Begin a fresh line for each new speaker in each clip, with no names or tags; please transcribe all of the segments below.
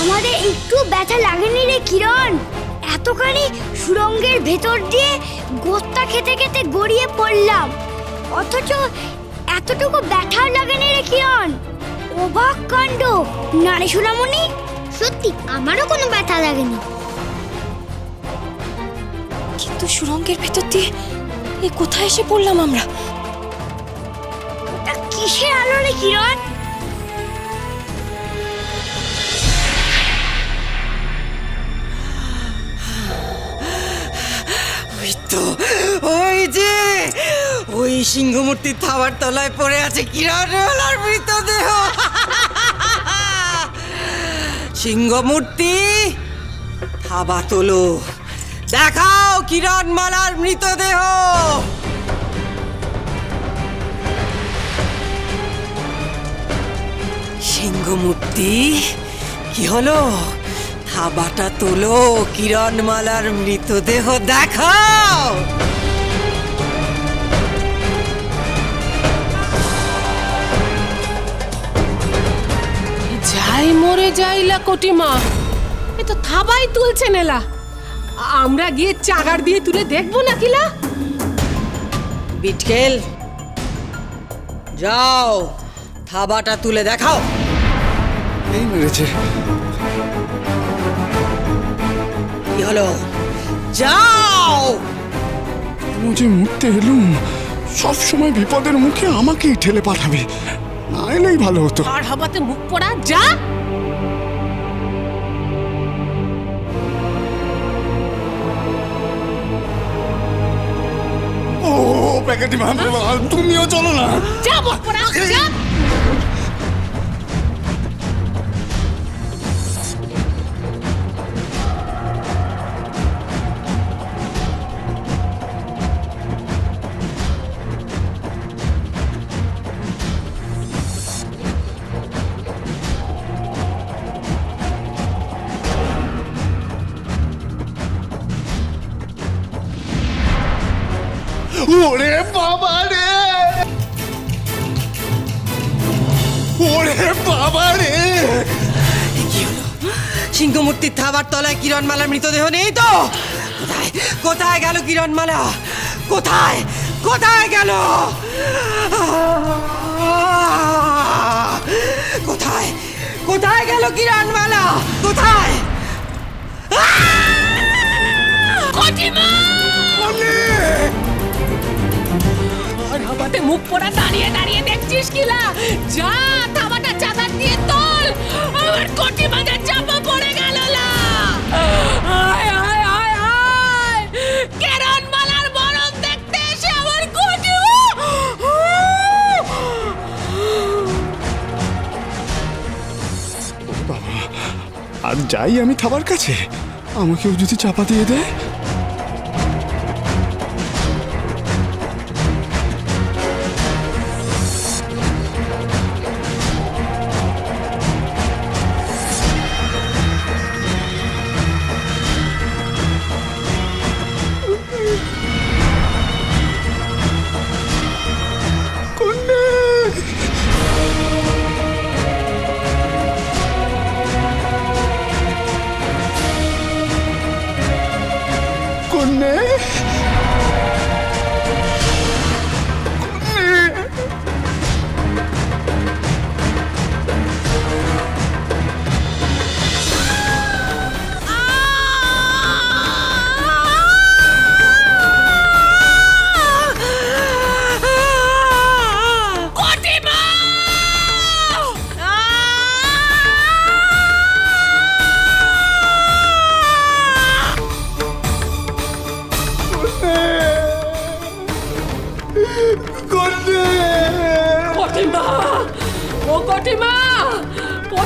আমাদের একটু ব্যথা লাগেনি রে কিরণ? এতখানি সুরঙ্গের ভেতর দিয়ে গোস্তা খেতে খেতে গড়িয়ে পড়লাম। অথচ এতটুকু ব্যথাও লাগেনি রে কিরণ? অবাক কাণ্ড। নারে সোনামণি? সত্যি, আমারও কোনো ব্যথা লাগেনি।
কিন্তু সুরঙ্গের ভেতর দিয়ে এ কোথায় এসে পড়লাম আমরা?
কিসের আলো রে কিরণ?
ওই তো, ওই যে, ওই সিংহমূর্তির থাবার তলায় পড়ে আছে কিরণমালার মৃতদেহ। সিংহমূর্তি, থাবা তোলো। দেখাও কিরণমালার মৃতদেহ। সিংহমূর্তি কি হলো? থাবাটা তোলো কিরণমালার মৃতদেহ দেখাও!
যাই মরে যাইলা কোটিমা এ তো থাবাই তুলছে নেলা। আমরা গিয়ে চাগার দিয়ে তুলে দেখব না কিলা
বিটকেল যাও থাবাটা তুলে দেখাও।
এই মেরেছে।
কি হলো? যাও!
মুঝে মুড়তে এলুম সব সময় বিপদের মুখে আমাকেই ঠেলে পাঠাবে। না এলেই ভালো হতো।
আর হাবাতে মুখ পড়া? যা!
ও প্যাকেটি মা তুমিও চলো না।
যা মুখ পড়া যা!
বাবা রে
কি হলো সিংহমূর্তির থাবার তলায় কিরণমালার মৃতদেহ নেই তো? কোথায়? কোথায় গেল কিরণমালা? কোথায়? কোথায় গেল? কোথায়? কোথায় গেল কিরণমালা? কোথায়?
আর! হাবাতে মুখ পড়া দাঁড়িয়ে দাঁড়িয়ে দেখছিস কিলা? যা
আর যাই আমি থাবার কাছে আমাকেও যদি চাপা দিয়ে দেয়?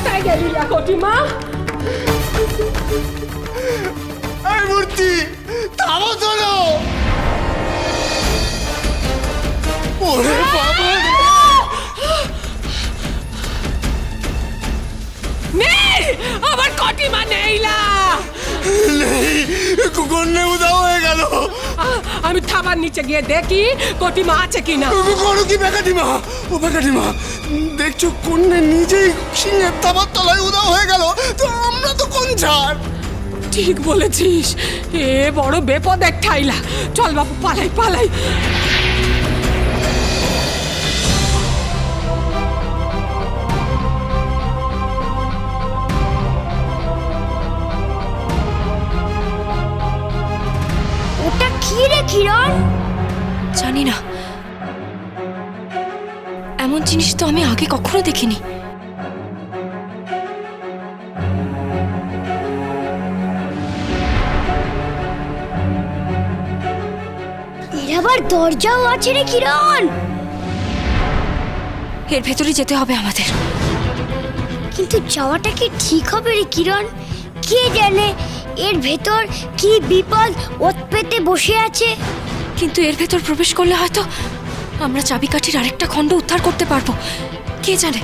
কোথায় গেলিলা কোটিমা
এই মূর্তি থামো চলো। ওরে বাবা
নেই আমার কোটিমা নেইলা
নেই কন্যা উদাও হয়ে গেল।
আমি থাবার নিচে গিয়ে দেখি কটিমা আছে কিনা।
করো কি বেকাটিমা ও বেকাটিমা দেখছ কন্যা নিজেই তাবার তলায় উদাও হয়ে গেল। তো আমরা তো কোন ছাড়
ঠিক বলেছিস। এ বড় বেপদের ঠাইলা। চল বাবু পালাই পালাই।
ওটা কি রে কিরণ?
জানি না। এমন জিনিস তো আমি আগে কখনো দেখিনি।
আবার দরজাও আছে রে কিরণ।
এর ভেতরে যেতে হবে আমাদের।
কিন্তু যাওয়াটা কি ঠিক হবে রে কিরণ? কে জানে এর ভেতর কি বিপদ ওত পেতে বসে আছে?
কিন্তু এর ভেতর প্রবেশ করলে হয়তো আমরা চাবিকাঠির আরেকটা খণ্ড উদ্ধার করতে পারব। কে জানে?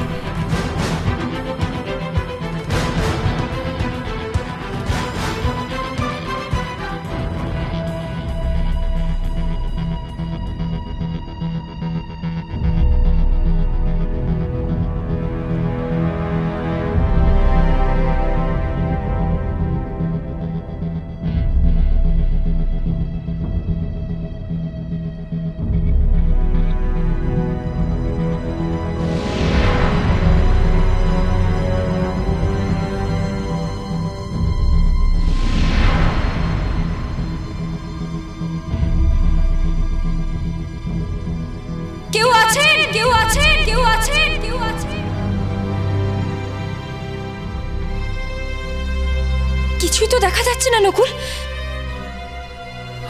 কিছুই তো দেখা যাচ্ছে না, নকুল।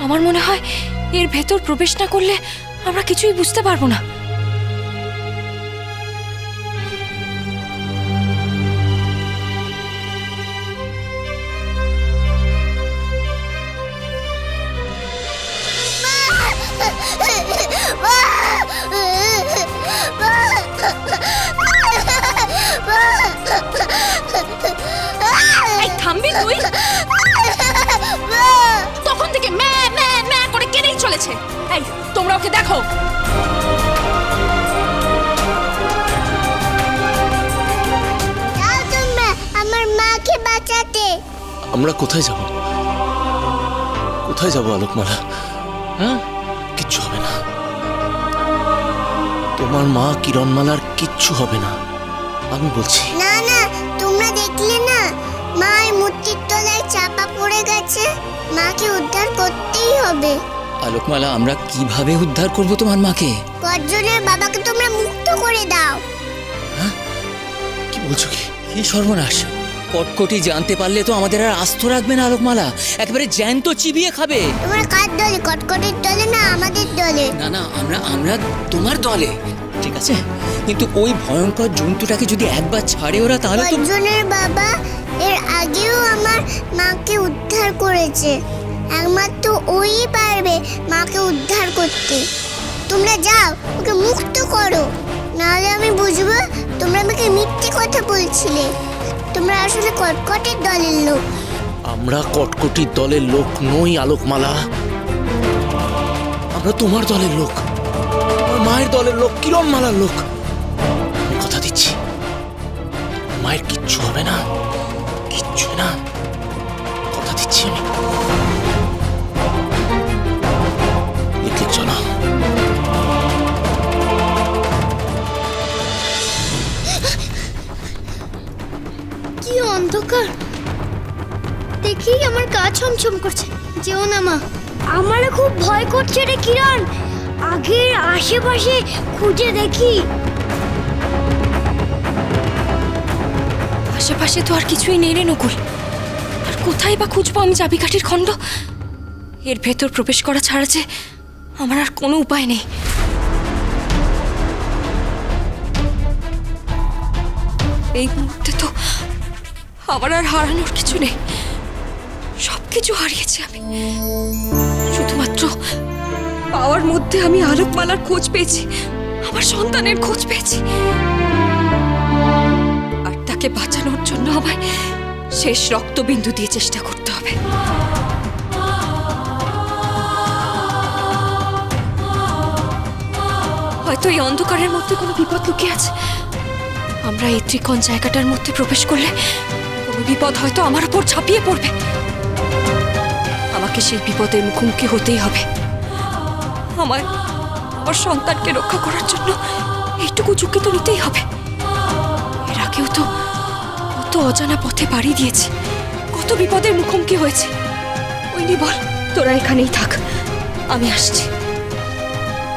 আমার মনে হয় এর ভেতর প্রবেশ না করলে আমরা কিছুই বুঝতে পারব না। চলেছে এই তোমরা ওকে দেখো।
আমার মাকে বাঁচাতে।
আমরা কোথায় যাব? কোথায় যাব আলোকমালা? হ্যাঁ? কিচ্ছু হবে না। তোমার মা কিরণমালার কিচ্ছু হবে না আমি বলছি।
না না তোমরা দেখলে না মায়ের মূর্তির তলায় চাপা পড়ে গেছে। মাকে উদ্ধার করতেই হবে।
আলোকমালা আমরা কীভাবে উদ্ধার করব তোমার মাকে?
গর্জনের বাবাকে তোমরা মুক্ত করে দাও?
কি বলছো কি?
কি সর্বনাশ! কটকটি জানতে পারলে তো আমাদের আর আস্ত রাখবে না আলোকমালা। একেবারে জ্যান্ত চিবিয়ে খাবে।
তোমরা কার দলে? কটকটির দলে না আমাদের দলে?
না না আমরা আমরা তোমার দলে। ঠিক আছে? কিন্তু ওই ভয়ঙ্কর জন্তুটাকে যদি একবার ছাড়ে ওরা তাহলে তো
গর্জনের বাবা এর আগেও আমার মাকে উদ্ধার করেছে? একমাত্র ওই পারবে মাকে উদ্ধার করতে। তোমরা যাও, ওকে মুক্ত করো। নাহলে আমি বুঝব তোমরা আমাকে মিথ্যে কথা বলছিলে। তোমরা আসলে কটকটের দলের লোক।
আমরা কটকটির দলের লোক নই, আলোকমালা। আমরা তোমার দলের লোক। মায়ের দলের লোক, কিরণমালার লোক। কথা দিচ্ছি। মায়ের কিচ্ছু হবে না। কিচ্ছু না। কথা দিচ্ছি আমি।
অন্ধকার দেখি আমার গা ছমছম করছে। যেও না, মা। আমারও খুব ভয় করছে রে কিরণ। আগের আশেপাশে খুঁজে দেখি।
আশেপাশে তো আর কিছুই নেই রে নকুল। আর কোথায় বা খুঁজবো আমি চাবিকাঠির খণ্ড? এর ভেতর প্রবেশ করা ছাড়া যে আমার আর কোনো উপায় নেই। এই মুহূর্তে তো আবার আর হারানোর কিছু নেই। সব কিছু হারিয়েছি আমি। শুধুমাত্র পাওয়ার মধ্যে আমি আলোকমালার খোঁজ পেয়েছি। আমার সন্তানের খোঁজ পেয়েছি। আর তাকে বাঁচানোর জন্য আমায় শেষ রক্তবিন্দু দিয়ে চেষ্টা করতে হবে। হয়তো এই অন্ধকারের মধ্যে কোনো বিপদ লুকিয়ে আছে। আমরা এই ত্রিকোণ জায়গাটার মধ্যে প্রবেশ করলে বিপদ হয়তো আমার উপর ছাপিয়ে পড়বে। আমাকে সেই বিপদের মুখোমুখি হতেই হবে। আমার আমার সন্তানকে রক্ষা করার জন্য এইটুকু ঝুঁকি তো নিতেই হবে। এর আগেও তো কত অজানা পথে পাড়ি দিয়েছি। কত বিপদের মুখোমুখি হয়েছে। ওই বল, তোরা এখানেই থাক। আমি আসছি।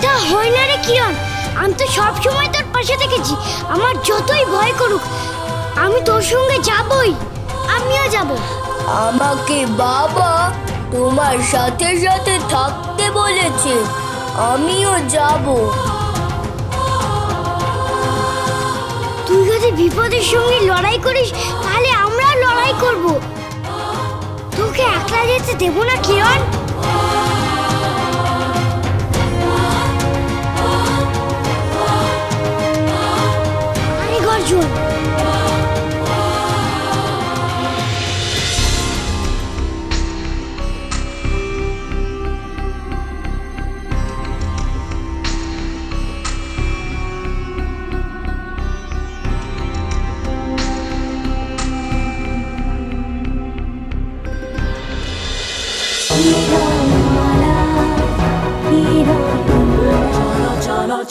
তা হয় না রে কিরণ। আমি তো সব সময় তোর পাশে থেকেছি আমার যতই ভয় করুক, আমি তোর সঙ্গে যাবই। আমিও যাব।
আমাকে বাবা তোমার সাথে সাথে থাকতে বলেছে। আমিও যাব।
তুই যদি বিপদের সঙ্গে লড়াই করিস তাহলে আমরা লড়াই করব। তোকে একলা যেতে দেবো না কিরণ?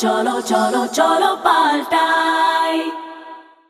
Cholo, cholo, cholo, paltai.